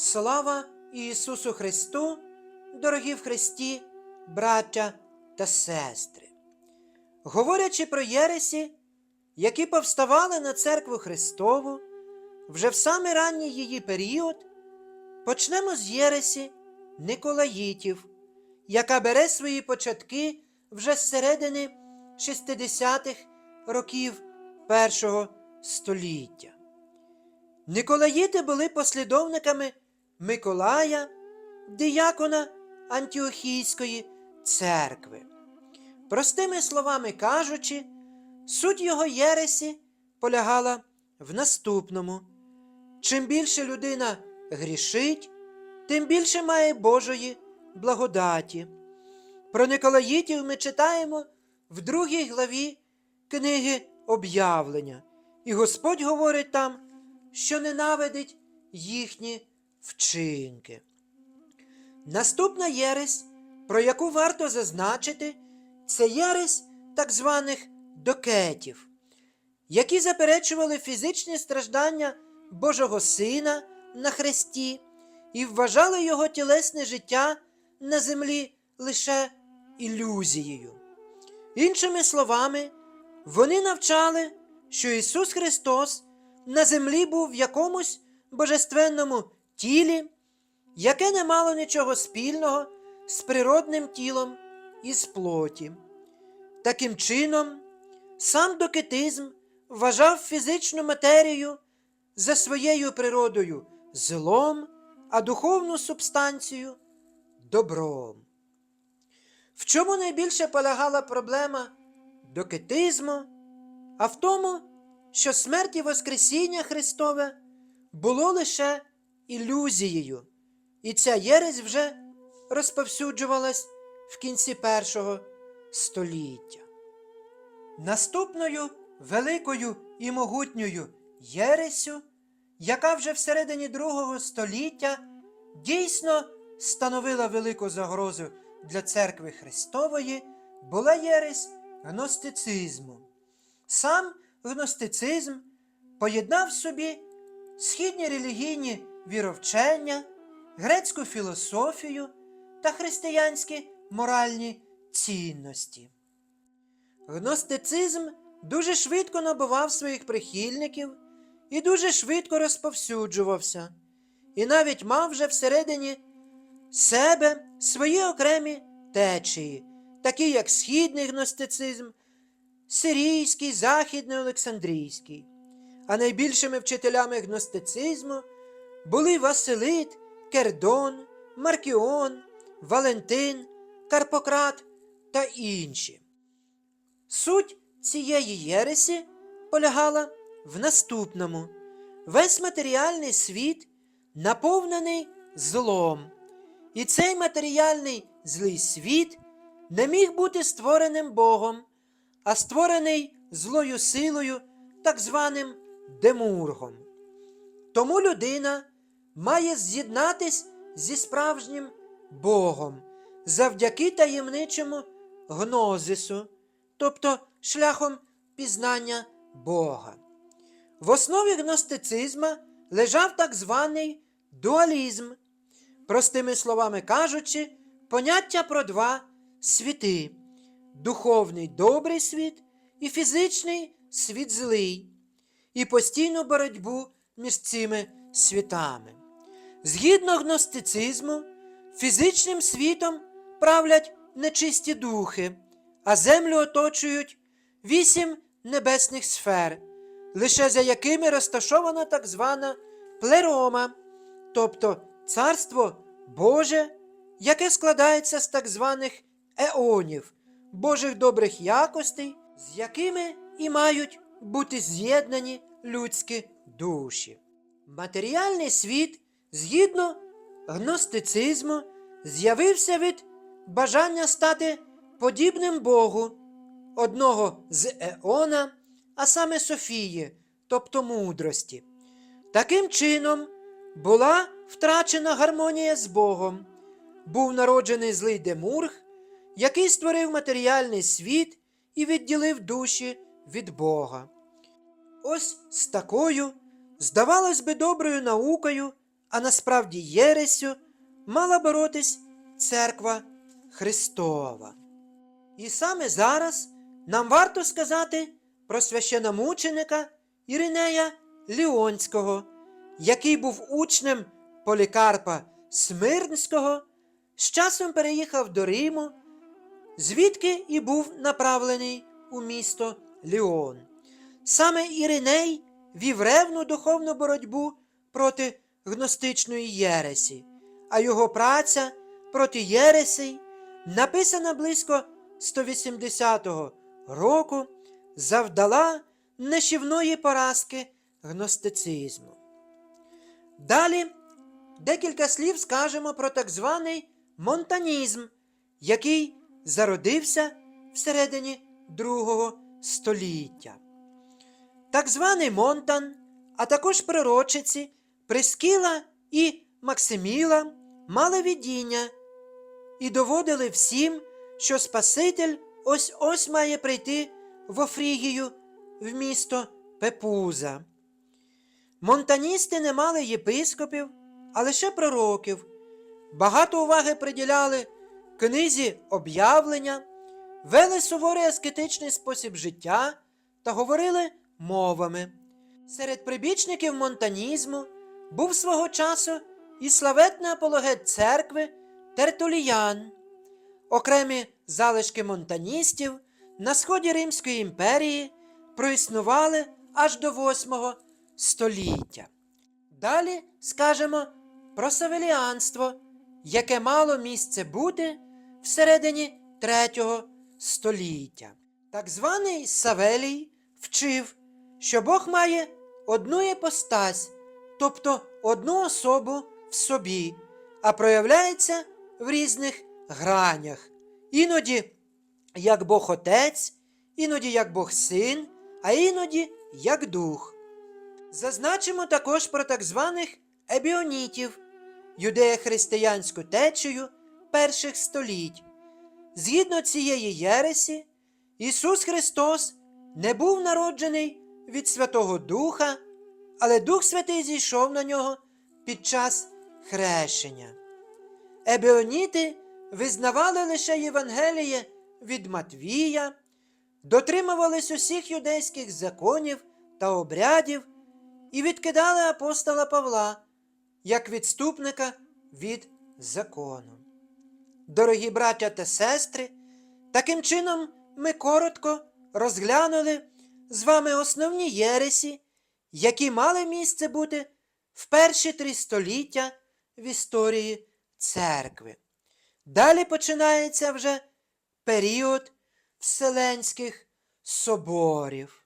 Слава Ісусу Христу, дорогі в Христі, браття та сестри. Говорячи про Єресі, які повставали на церкву Христову, вже в самий ранній її період, почнемо з Єресі Николаїтів, яка бере свої початки вже з середини 60-х років першого століття. Николаїти були послідовниками Миколая, диякона Антіохійської церкви. Простими словами кажучи, суть його єресі полягала в наступному: чим більше людина грішить, тим більше має Божої благодаті. Про Николаїтів ми читаємо в другій главі книги об'явлення, і Господь говорить там, що ненавидить їхні вчинки. Наступна єресь, про яку варто зазначити, це єресь так званих докетів, які заперечували фізичні страждання Божого Сина на хресті і вважали його тілесне життя на землі лише ілюзією. Іншими словами, вони навчали, що Ісус Христос на землі був в якомусь божественному тілі, яке не мало нічого спільного з природним тілом із плоті. Таким чином, сам докетизм вважав фізичну матерію за своєю природою злом, а духовну субстанцію добром. В чому найбільше полягала проблема докетизму, а в тому, що смерть і Воскресіння Христове було лише ілюзією, і ця єресь вже розповсюджувалась в кінці першого століття. Наступною великою і могутньою єресю, яка вже всередині другого століття дійсно становила велику загрозу для церкви Христової, була єресь гностицизму. Сам гностицизм поєднав в собі східні релігійні віровчення, грецьку філософію та християнські моральні цінності. Гностицизм дуже швидко набував своїх прихильників і дуже швидко розповсюджувався, і навіть мав вже всередині себе свої окремі течії, такі як східний гностицизм, сирійський, західний Олександрійський. А найбільшими вчителями гностицизму були Василит, Кердон, Маркіон, Валентин, Карпократ та інші. Суть цієї єресі полягала в наступному: весь матеріальний світ наповнений злом, і цей матеріальний злий світ не міг бути створеним Богом, а створений злою силою, так званим демургом. Тому людина має з'єднатись зі справжнім Богом завдяки таємничому гнозису, тобто шляхом пізнання Бога. В основі гностицизма лежав так званий дуалізм, простими словами кажучи, поняття про два світи духовний добрий світ і фізичний світ злий, і постійну боротьбу між цими світами. Згідно гностицизму, фізичним світом правлять нечисті духи, а землю оточують вісім небесних сфер, лише за якими розташована так звана плерома, тобто царство Боже, яке складається з так званих еонів, Божих добрих якостей, з якими і мають бути з'єднані людські душі. Матеріальний світ, згідно гностицизму, з'явився від бажання стати подібним Богу, одного з Еона, а саме Софії, тобто мудрості. Таким чином була втрачена гармонія з Богом, був народжений злий Демург, який створив матеріальний світ і відділив душі від Бога. Ось з такою, здавалось би, доброю наукою а насправді єресю мала боротись церква Христова. І саме зараз нам варто сказати про священомученика Іринея Ліонського, який був учнем Полікарпа Смирнського, з часом переїхав до Риму, звідки і був направлений у місто Ліон. Саме Іриней вів ревну духовну боротьбу проти гностичної єресі, а його праця проти єресей, написана близько 180 року, завдала нищівної поразки гностицизму. Далі декілька слів скажемо про так званий монтанізм, який зародився всередині другого століття. Так званий Монтан, а також пророчиці Прискіла і Максиміла мали видіння і доводили всім, що Спаситель ось ось має прийти в Офрігію в місто Пепуза. Монтаністи не мали єпископів, а лише пророків. Багато уваги приділяли книзі об'явлення, вели суворий аскетичний спосіб життя та говорили мовами. Серед прибічників монтанізму був свого часу і славетний апологет церкви Тертуліян. Окремі залишки монтаністів на сході Римської імперії проіснували аж до VIII століття. Далі скажемо про савеліанство, яке мало місце бути всередині III століття. Так званий Савелій вчив, що Бог має одну іпостась, тобто одну особу в собі, а проявляється в різних гранях. Іноді як Бог Отець, іноді як Бог Син, а іноді як Дух. Зазначимо також про так званих ебіонітів, юдея-християнську течію перших століть. Згідно цієї єресі, Ісус Христос не був народжений від Святого Духа, але Дух Святий зійшов на нього під час хрещення. Ебеоніти визнавали лише Євангеліє від Матвія, дотримувались усіх юдейських законів та обрядів і відкидали апостола Павла як відступника від закону. Дорогі браття та сестри, таким чином ми коротко розглянули з вами основні єресі, які мали місце бути в перші три століття в історії церкви. Далі починається вже період Вселенських соборів.